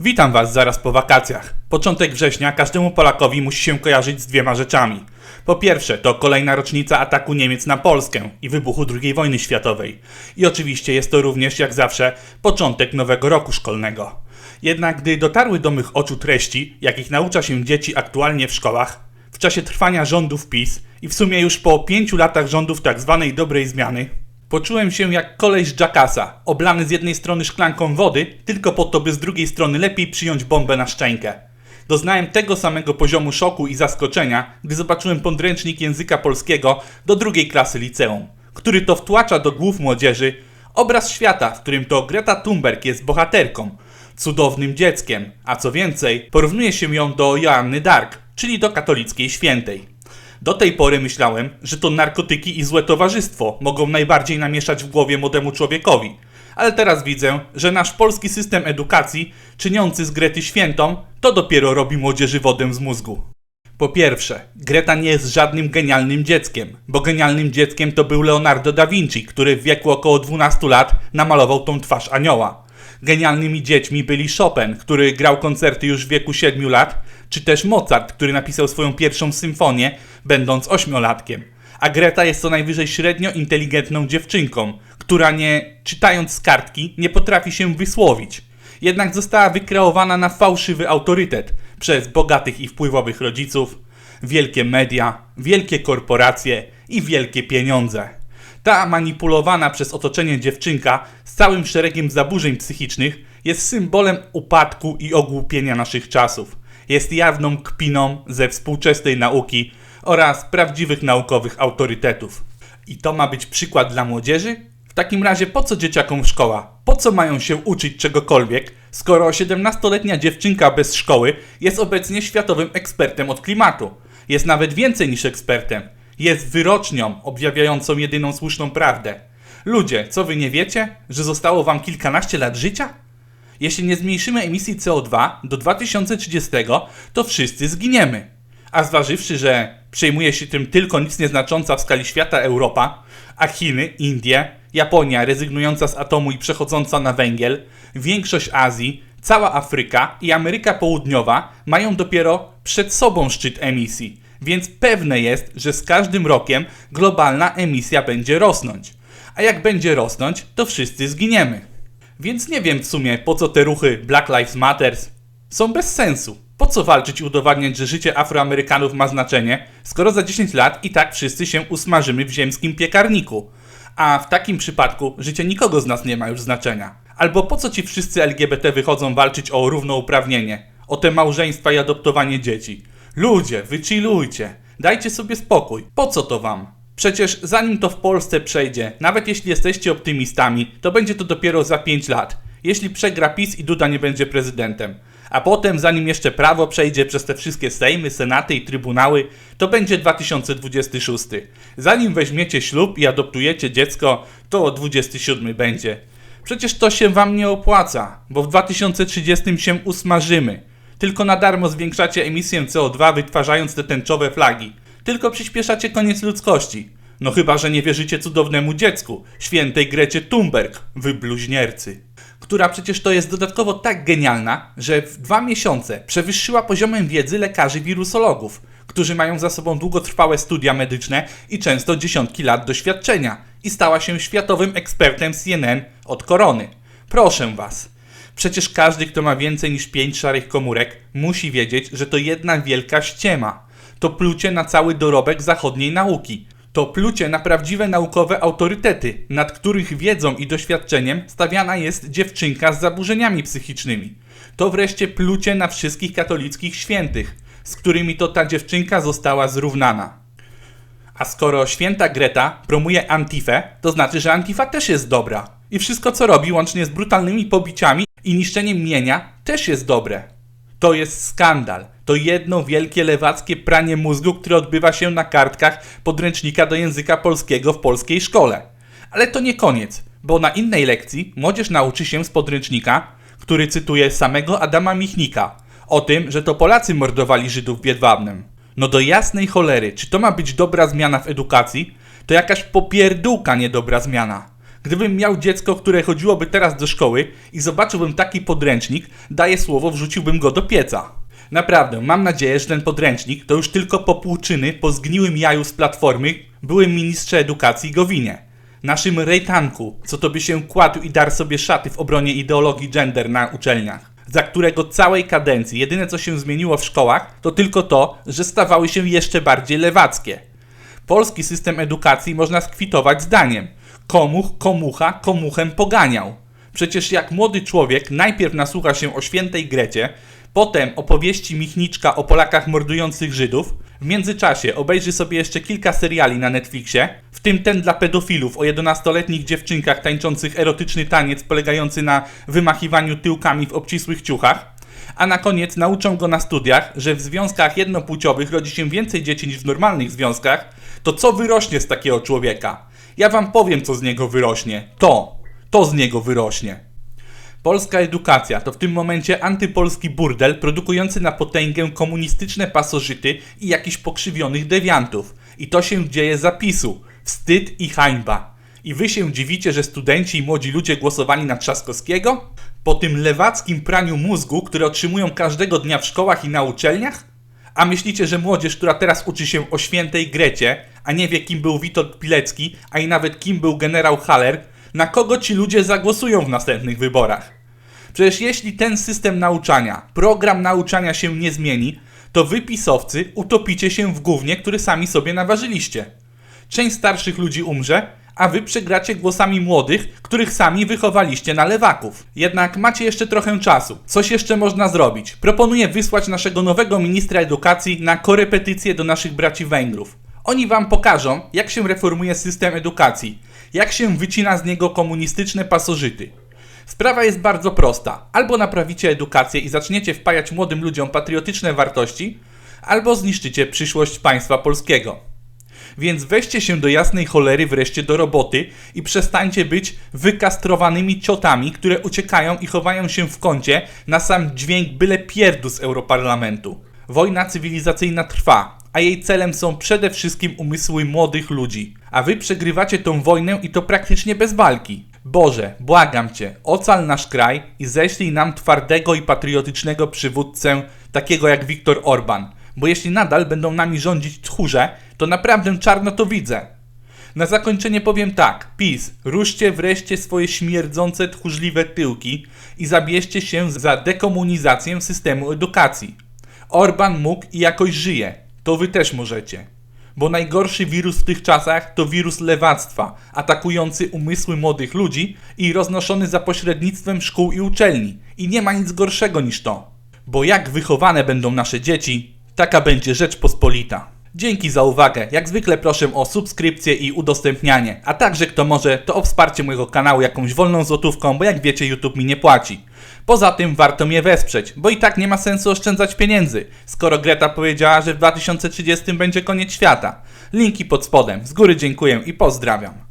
Witam Was zaraz po wakacjach. Początek września każdemu Polakowi musi się kojarzyć z dwiema rzeczami. Po pierwsze, to kolejna rocznica ataku Niemiec na Polskę i wybuchu II wojny światowej. I oczywiście jest to również, jak zawsze, początek nowego roku szkolnego. Jednak gdy dotarły do mych oczu treści, jakich naucza się dzieci aktualnie w szkołach, w czasie trwania rządów PiS i w sumie już po pięciu latach rządów tzw. dobrej zmiany, Poczułem się jak koleś z Jackasa, oblany z jednej strony szklanką wody, tylko po to, by z drugiej strony lepiej przyjąć bombę na szczękę. Doznałem tego samego poziomu szoku i zaskoczenia, gdy zobaczyłem podręcznik języka polskiego do drugiej klasy liceum, który to wtłacza do głów młodzieży obraz świata, w którym to Greta Thunberg jest bohaterką, cudownym dzieckiem, a co więcej, porównuje się ją do Joanny Dark, czyli do katolickiej świętej. Do tej pory myślałem, że to narkotyki i złe towarzystwo mogą najbardziej namieszać w głowie młodemu człowiekowi. Ale teraz widzę, że nasz polski system edukacji, czyniący z Grety świętą, to dopiero robi młodzieży wodę z mózgu. Po pierwsze, Greta nie jest żadnym genialnym dzieckiem, bo genialnym dzieckiem to był Leonardo da Vinci, który w wieku około 12 lat namalował tą twarz anioła. Genialnymi dziećmi byli Chopin, który grał koncerty już w wieku 7 lat, czy też Mozart, który napisał swoją pierwszą symfonię, będąc ośmiolatkiem. A Greta jest co najwyżej średnio inteligentną dziewczynką, która nie, czytając z kartki, nie potrafi się wysłowić. Jednak została wykreowana na fałszywy autorytet przez bogatych i wpływowych rodziców, wielkie media, wielkie korporacje i wielkie pieniądze. Ta manipulowana przez otoczenie dziewczynka z całym szeregiem zaburzeń psychicznych jest symbolem upadku i ogłupienia naszych czasów. Jest jawną kpiną ze współczesnej nauki oraz prawdziwych naukowych autorytetów. I to ma być przykład dla młodzieży? W takim razie po co dzieciakom szkoła? Po co mają się uczyć czegokolwiek, skoro 17-letnia dziewczynka bez szkoły jest obecnie światowym ekspertem od klimatu? Jest nawet więcej niż ekspertem jest wyrocznią objawiającą jedyną słuszną prawdę. Ludzie, co wy nie wiecie, że zostało wam kilkanaście lat życia? Jeśli nie zmniejszymy emisji CO2 do 2030, to wszyscy zginiemy. A zważywszy, że przejmuje się tym tylko nic nieznacząca w skali świata Europa, a Chiny, Indie, Japonia rezygnująca z atomu i przechodząca na węgiel, większość Azji, cała Afryka i Ameryka Południowa mają dopiero przed sobą szczyt emisji więc pewne jest, że z każdym rokiem globalna emisja będzie rosnąć. A jak będzie rosnąć, to wszyscy zginiemy. Więc nie wiem w sumie, po co te ruchy Black Lives Matters są bez sensu. Po co walczyć i udowadniać, że życie Afroamerykanów ma znaczenie, skoro za 10 lat i tak wszyscy się usmażymy w ziemskim piekarniku? A w takim przypadku życie nikogo z nas nie ma już znaczenia. Albo po co ci wszyscy LGBT wychodzą walczyć o równouprawnienie, o te małżeństwa i adoptowanie dzieci? Ludzie, wychillujcie. Dajcie sobie spokój. Po co to wam? Przecież zanim to w Polsce przejdzie, nawet jeśli jesteście optymistami, to będzie to dopiero za 5 lat. Jeśli przegra PiS i Duda nie będzie prezydentem. A potem, zanim jeszcze prawo przejdzie przez te wszystkie sejmy, senaty i trybunały, to będzie 2026. Zanim weźmiecie ślub i adoptujecie dziecko, to 27 będzie. Przecież to się wam nie opłaca, bo w 2030 się usmażymy. Tylko na darmo zwiększacie emisję CO2 wytwarzając te tęczowe flagi. Tylko przyspieszacie koniec ludzkości. No chyba, że nie wierzycie cudownemu dziecku, świętej Grecie Thunberg, wy bluźniercy. Która przecież to jest dodatkowo tak genialna, że w dwa miesiące przewyższyła poziomem wiedzy lekarzy wirusologów, którzy mają za sobą długotrwałe studia medyczne i często dziesiątki lat doświadczenia i stała się światowym ekspertem CNN od korony. Proszę was, Przecież każdy, kto ma więcej niż 5 szarych komórek, musi wiedzieć, że to jedna wielka ściema. To plucie na cały dorobek zachodniej nauki. To plucie na prawdziwe naukowe autorytety, nad których wiedzą i doświadczeniem stawiana jest dziewczynka z zaburzeniami psychicznymi. To wreszcie plucie na wszystkich katolickich świętych, z którymi to ta dziewczynka została zrównana. A skoro święta Greta promuje Antifę, to znaczy, że Antifa też jest dobra. I wszystko co robi, łącznie z brutalnymi pobiciami i niszczeniem mienia, też jest dobre. To jest skandal. To jedno wielkie lewackie pranie mózgu, które odbywa się na kartkach podręcznika do języka polskiego w polskiej szkole. Ale to nie koniec, bo na innej lekcji młodzież nauczy się z podręcznika, który cytuje samego Adama Michnika, o tym, że to Polacy mordowali Żydów w Jedwabnem. No do jasnej cholery, czy to ma być dobra zmiana w edukacji? To jakaś popierdółka niedobra zmiana. Gdybym miał dziecko, które chodziłoby teraz do szkoły i zobaczyłbym taki podręcznik, daję słowo, wrzuciłbym go do pieca. Naprawdę, mam nadzieję, że ten podręcznik to już tylko popłuczyny po zgniłym jaju z platformy byłym ministrze edukacji Gowinie. Naszym rejtanku, co to by się kładł i dar sobie szaty w obronie ideologii gender na uczelniach. Za którego całej kadencji jedyne co się zmieniło w szkołach to tylko to, że stawały się jeszcze bardziej lewackie. Polski system edukacji można skwitować zdaniem: komuch, komucha, komuchem poganiał. Przecież jak młody człowiek najpierw nasłucha się o świętej Grecie, potem opowieści Michniczka o Polakach mordujących Żydów, w międzyczasie obejrzy sobie jeszcze kilka seriali na Netflixie, w tym ten dla pedofilów o 11-letnich dziewczynkach tańczących erotyczny taniec polegający na wymachiwaniu tyłkami w obcisłych ciuchach, a na koniec nauczą go na studiach, że w związkach jednopłciowych rodzi się więcej dzieci niż w normalnych związkach, to co wyrośnie z takiego człowieka? Ja wam powiem, co z niego wyrośnie. To, to z niego wyrośnie. Polska edukacja to w tym momencie antypolski burdel produkujący na potęgę komunistyczne pasożyty i jakichś pokrzywionych dewiantów. I to się dzieje zapisu. Wstyd i hańba. I wy się dziwicie, że studenci i młodzi ludzie głosowali na Trzaskowskiego? Po tym lewackim praniu mózgu, które otrzymują każdego dnia w szkołach i na uczelniach? A myślicie, że młodzież, która teraz uczy się o świętej Grecie, a nie wie kim był Witold Pilecki, a i nawet kim był generał Haller, na kogo ci ludzie zagłosują w następnych wyborach? Przecież jeśli ten system nauczania, program nauczania się nie zmieni, to wy pisowcy utopicie się w gównie, który sami sobie naważyliście. Część starszych ludzi umrze, a wy przegracie głosami młodych, których sami wychowaliście na lewaków. Jednak macie jeszcze trochę czasu. Coś jeszcze można zrobić. Proponuję wysłać naszego nowego ministra edukacji na korepetycję do naszych braci Węgrów. Oni wam pokażą, jak się reformuje system edukacji, jak się wycina z niego komunistyczne pasożyty. Sprawa jest bardzo prosta. Albo naprawicie edukację i zaczniecie wpajać młodym ludziom patriotyczne wartości, albo zniszczycie przyszłość państwa polskiego. Więc weźcie się do jasnej cholery wreszcie do roboty i przestańcie być wykastrowanymi ciotami, które uciekają i chowają się w kącie na sam dźwięk byle pierdu z Europarlamentu. Wojna cywilizacyjna trwa, a jej celem są przede wszystkim umysły młodych ludzi. A wy przegrywacie tą wojnę i to praktycznie bez walki. Boże, błagam Cię, ocal nasz kraj i ześlij nam twardego i patriotycznego przywódcę, takiego jak Viktor Orban. Bo jeśli nadal będą nami rządzić tchórze, to naprawdę czarno to widzę. Na zakończenie powiem tak. PiS, ruszcie wreszcie swoje śmierdzące, tchórzliwe tyłki i zabierzcie się za dekomunizację systemu edukacji. Orban mógł i jakoś żyje. To wy też możecie. Bo najgorszy wirus w tych czasach to wirus lewactwa, atakujący umysły młodych ludzi i roznoszony za pośrednictwem szkół i uczelni. I nie ma nic gorszego niż to. Bo jak wychowane będą nasze dzieci, taka będzie Rzeczpospolita. Dzięki za uwagę. Jak zwykle proszę o subskrypcję i udostępnianie. A także kto może, to o wsparcie mojego kanału jakąś wolną złotówką, bo jak wiecie YouTube mi nie płaci. Poza tym warto mnie wesprzeć, bo i tak nie ma sensu oszczędzać pieniędzy, skoro Greta powiedziała, że w 2030 będzie koniec świata. Linki pod spodem. Z góry dziękuję i pozdrawiam.